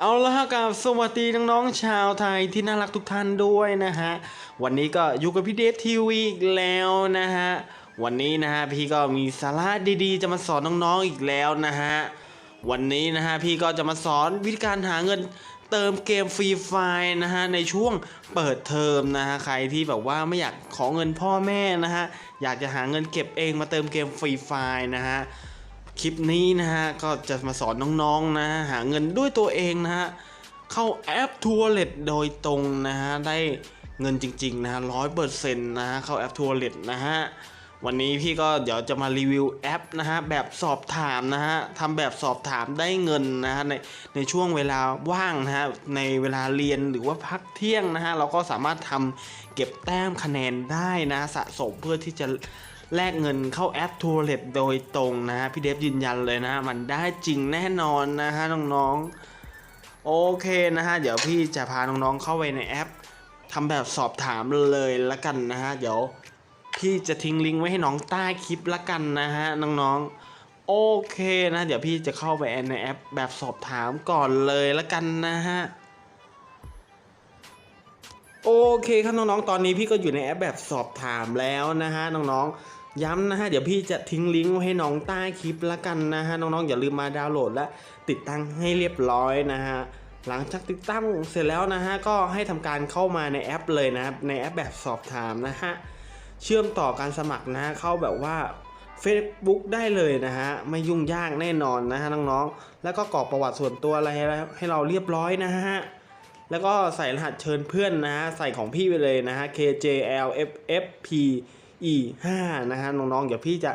เอาละฮะกับสวัสดีน้องๆชาวไทยที่น่ารักทุกท่านด้วยนะฮะ วันนี้ก็อยู่กับพี่เดฟทีวีอีกแล้วนะฮะ วันนี้นะฮะพี่ก็มีสาระดีๆ จะมาสอนน้องๆอีกแล้วนะฮะ วันนี้นะฮะพี่ก็จะมาสอนวิธีการหาเงินเติมเกมฟรีไฟล์นะฮะในช่วงเปิดเทอมนะฮะใครที่แบบว่าไม่อยากขอเงินพ่อแม่นะฮะอยากจะหาเงินเก็บเองมาเติมเกมฟรีไฟล์นะฮะ คลิปนี้นะฮะก็จะมาสอนน้องๆนะฮะหาเงินด้วยตัวเองนะฮะเข้าแอปทัวร์เลตโดยตรงนะฮะได้เงินจริงๆนะฮะร้อยเปอร์เซ็นต์นะฮะเข้าแอปทัวร์เลตนะฮะวันนี้พี่ก็เดี๋ยวจะมารีวิวแอปนะฮะแบบสอบถามนะฮะทำแบบสอบถามได้เงินนะฮะในในช่วงเวลาว่างนะฮะในเวลาเรียนหรือว่าพักเที่ยงนะฮะเราก็สามารถทำเก็บแต้มคะแนนได้นะสะสมเพื่อที่จะ แลกเงินเข้าแอปทัวร์เล็ตโดยตรงนะฮะพี่เดฟยืนยันเลยนะฮะมันได้จริงแน่นอนนะฮะน้องๆโอเคนะฮะเดี๋ยวพี่จะพาน้องๆเข้าไปในแอปทำแบบสอบถามเลยละกันนะฮะเดี๋ยวพี่จะทิ้งลิงก์ไว้ให้น้องใต้คลิปละกันนะฮะน้องๆโอเคนะ เดี๋ยวพี่จะเข้าไปในแอปแบบสอบถามก่อนเลยละกันนะฮะโอเคครับน้องๆ ตอนนี้พี่ก็อยู่ในแอปแบบสอบถามแล้วนะฮะน้องๆ ย้ำนะฮะ เดี๋ยวพี่จะทิ้งลิงก์ไว้ให้น้องใต้คลิปละกันนะฮะ น้องๆ อย่าลืมมาดาวน์โหลดและติดตั้งให้เรียบร้อยนะฮะ หลังจากติดตั้งเสร็จแล้วนะฮะ ก็ให้ทำการเข้ามาในแอปเลยนะครับ ในแอปแบบสอบถามนะฮะ เชื่อมต่อการสมัครนะฮะ เข้าแบบว่า Facebook ได้เลยนะฮะ ไม่ยุ่งยากแน่นอนนะฮะน้องๆ แล้วก็กรอกประวัติส่วนตัวอะไรให้เราเรียบร้อยนะฮะแล้วก็ใส่รหัสเชิญเพื่อนนะฮะ ใส่ของพี่ไปเลยนะฮะ KJLFFP E 5 นะฮะน้องๆเดี๋ยวพี่จะ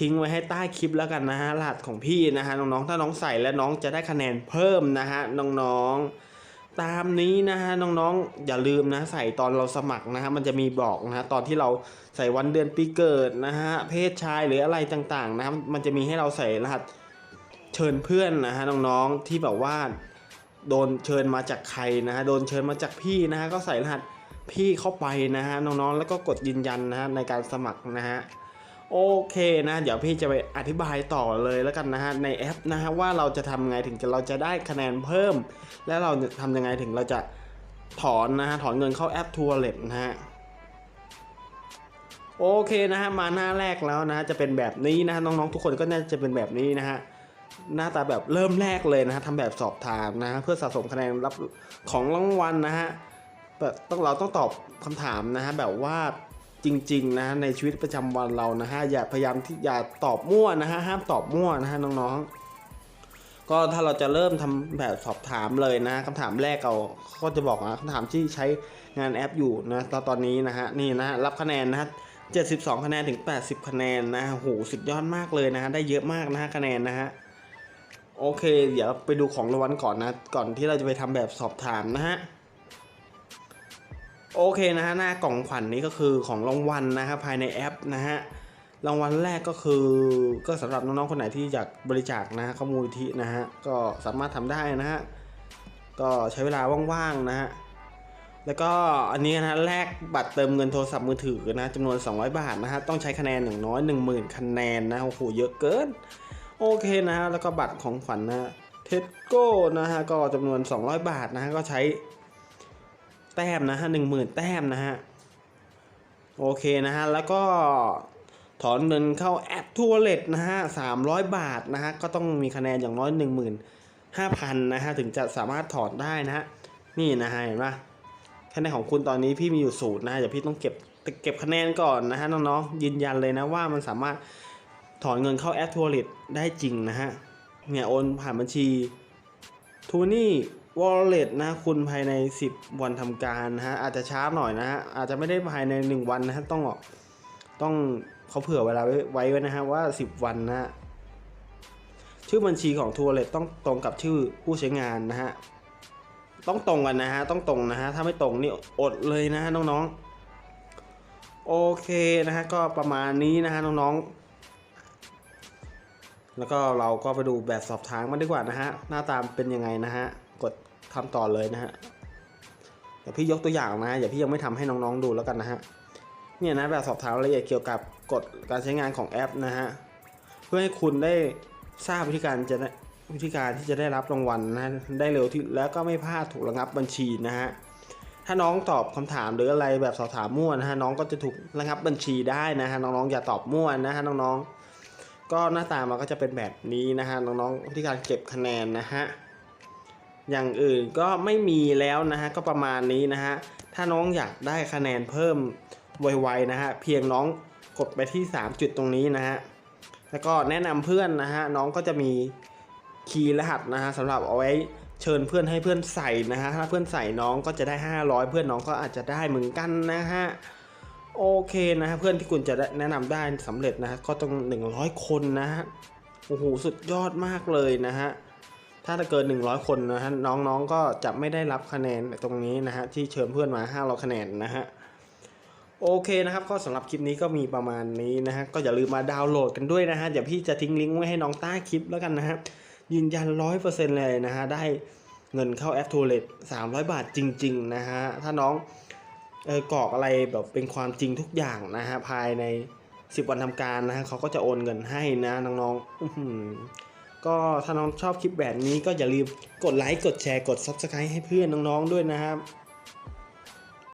ทิ้งไว้ให้ใต้คลิปแล้วกันนะฮะรหัสของพี่นะฮะน้องๆถ้าน้องใส่แล้วน้องจะได้คะแนนเพิ่มนะฮะน้องๆตามนี้นะฮะน้องๆอย่าลืมนะใส่ตอนเราสมัครนะฮะมันจะมีบอกนะฮะตอนที่เราใส่วันเดือนปีเกิดนะฮะเพศชายหรืออะไรต่างๆนะฮะมันจะมีให้เราใส่รหัสเชิญเพื่อนนะฮะน้องๆที่แบบว่าโดนเชิญมาจากใครนะฮะโดนเชิญมาจากพี่นะฮะก็ใส่รหัส พี่เข้าไปนะฮะน้องๆแล้วก็กดยืนยันนะฮะในการสมัครนะฮะโอเคนะ เดี๋ยวพี่จะไปอธิบายต่อเลยแล้วกันนะฮะในแอปนะฮะว่าเราจะทำไงถึงจะเราจะได้คะแนนเพิ่ม และเราจะทำยังไงถึงเราจะถอนนะฮะถอนเงินเข้าแอปทัวร์เล็ตนะฮะโอเคนะฮะมาหน้าแรกแล้วนะฮะจะเป็นแบบนี้นะฮะน้องๆทุกคนก็น่าจะเป็นแบบนี้นะฮะหน้าตาแบบเริ่มแรกเลยนะฮะทำแบบสอบถามนะฮะเพื่อสะสมคะแนนรับของรางวัลนะฮะ ต้องเราต้องตอบคำถามนะฮะแบบว่าจริงๆนะฮะในชีวิตประจำวันเรานะฮะอย่าพยายามที่อย่าตอบมั่วนะฮะห้ามตอบมั่วนะฮะน้องๆ ก็ถ้าเราจะเริ่มทำแบบสอบถามเลยนะคำถามแรกเราก็จะบอกนะคำถามที่ใช้งานแอปอยู่นะตอนตอนนี้นะฮะนี่นะฮะรับคะแนนนะฮะ72 คะแนนถึง 80 คะแนนนะโหสุดยอดมากเลยนะฮะได้เยอะมากนะฮะคะแนนนะฮะโอเค เดี๋ยวไปดูของรางวัลก่อนนะ ก่อนที่เราจะไปทำแบบสอบถามนะฮะ โอเคนะฮะหน้ากล่องขวัญนนี้ก็คือของรางวัลนะครับภายในแอปนะฮะรางวัลแรกก็คือก็สำหรับน้องๆคนไหนที่อยากบริจาคนะฮะข้ามูลนิธินะฮะก็สามารถทำได้นะฮะก็ใช้เวลาว่างๆนะฮะแล้วก็อันนี้นะแลกบัตรเติมเงินโทรศัพท์มือถือนะจำนวน 200 บาทนะฮะต้องใช้คะแนนอย่างน้อย 10,000 คะแนนนะโอ้โหเยอะเกิน โอเคนะฮะแล้วก็บัตรของขวัญนะเทสโก้นะฮะก็จำนวน 200 บาทนะฮะก็ใช้ แต้มนะฮะหนึ่งหมื่นแต้มนะฮะ โอเคนะฮะ แล้วก็ถอนเงินเข้าแอปทัวร์เลตนะฮะสามร้อยบาทนะฮะ ก็ต้องมีคะแนนอย่างน้อยหนึ่งหมื่นห้าพันนะฮะ ถึงจะสามารถถอนได้นะฮะ นี่นะฮะเห็นปะคะแนนของคุณตอนนี้พี่มีอยู่ศูนย์นะฮะเดี๋ยวพี่ต้องเก็บเก็บคะแนนก่อนนะฮะน้องๆยืนยันเลยนะว่ามันสามารถถอนเงินเข้าแอปทัวร์เลตได้จริงนะฮะเนี่ยโอนผ่านบัญชีทูนี่ วอลเล็ตนะคุณภายใน 10 วันทำการนะฮะอาจจะช้าหน่อยนะฮะอาจจะไม่ได้ภายใน 1 วันนะฮะต้องต้องเขาเผื่อเวลาไว้ไว้ไว้นะฮะว่า 10 วันนะฮะชื่อบัญชีของทัวร์เลตต้องตรงกับชื่อผู้ใช้งานนะฮะต้องตรงกันนะฮะต้องตรงนะฮะถ้าไม่ตรงนี่อดเลยนะฮะน้องๆโอเคนะฮะก็ประมาณนี้นะฮะน้องๆแล้วก็เราก็ไปดูแบบสอบถามมันดีกว่านะฮะหน้าตามเป็นยังไงนะฮะกด ทำต่อเลยนะฮะเดี๋ยวพี่ยกตัวอย่างนะฮะอย่พี่ยังไม่ทำให้น้องๆดูแล้วกันนะฮะเนี่ยนะแบบสอบถามรายละเอียดเกี่ยวกับกฎการใช้งานของแอปนะฮะเพื่อให้คุณได้ทราบวิธีการจะวิธีการที่จะได้รับรางวัลนะะได้เร็วที่แล้วก็ไม่พลาดถูกระงับบัญชีนะฮะถ้าน้องตอบคำถามหรืออะไรแบบสอบถามมั่วนะฮะน้องก็จะถูกระงับบัญชีได้นะฮะน้องๆอย่าตอบมั่วนะฮะน้องๆก็หน้าตามันก็จะเป็นแบบนี้นะฮะน้องๆวิธีการเก็บคะแนนนะฮะ อย่างอื่นก็ไม่มีแล้วนะฮะก็ประมาณนี้นะฮะถ้าน้องอยากได้คะแนนเพิ่มไวๆนะฮะเพียงน้องกดไปที่ 3 จุดตรงนี้นะฮะแล้วก็แนะนำเพื่อนนะฮะน้องก็จะมีคีย์รหัสนะฮะสำหรับเอาไว้เชิญเพื่อนให้เพื่อนใส่นะฮะถ้าเพื่อนใส่น้องก็จะได้ 500 เพื่อนน้องก็อาจจะได้เหมือนกันนะฮะโอเคนะฮะเพื่อนที่คุณจะแนะนำได้สำเร็จนะฮะก็ต้อง 100 คนนะฮะโอ้โหสุดยอดมากเลยนะฮะ ถ้าเกิน 100 คนนะฮะน้องๆก็จะไม่ได้รับคะแนนตรงนี้นะฮะที่เชิญเพื่อนมา 500 คะแนนนะฮะโอเคนะครับก็สำหรับคลิปนี้ก็มีประมาณนี้นะฮะก็อย่าลืมมาดาวน์โหลดกันด้วยนะฮะเดี๋ยวพี่จะทิ้งลิงก์ไว้ให้น้องใต้คลิปแล้วกันนะฮะยืนยันร้อยเปอร์เซ็นต์เลยนะฮะได้เงินเข้าแอปทูเลตสามร้อยบาทจริงๆนะฮะถ้าน้องเออกรอกอะไรแบบเป็นความจริงทุกอย่างนะฮะภายใน 10 วันทำการนะฮะเขาก็จะโอนเงินให้นะน้องๆ ก็ถ้าน้องชอบคลิปแบบนี้ก็อย่าลืมกดไลค์กดแชร์กด Subscribe ให้เพื่อนน้องๆด้วยนะครับ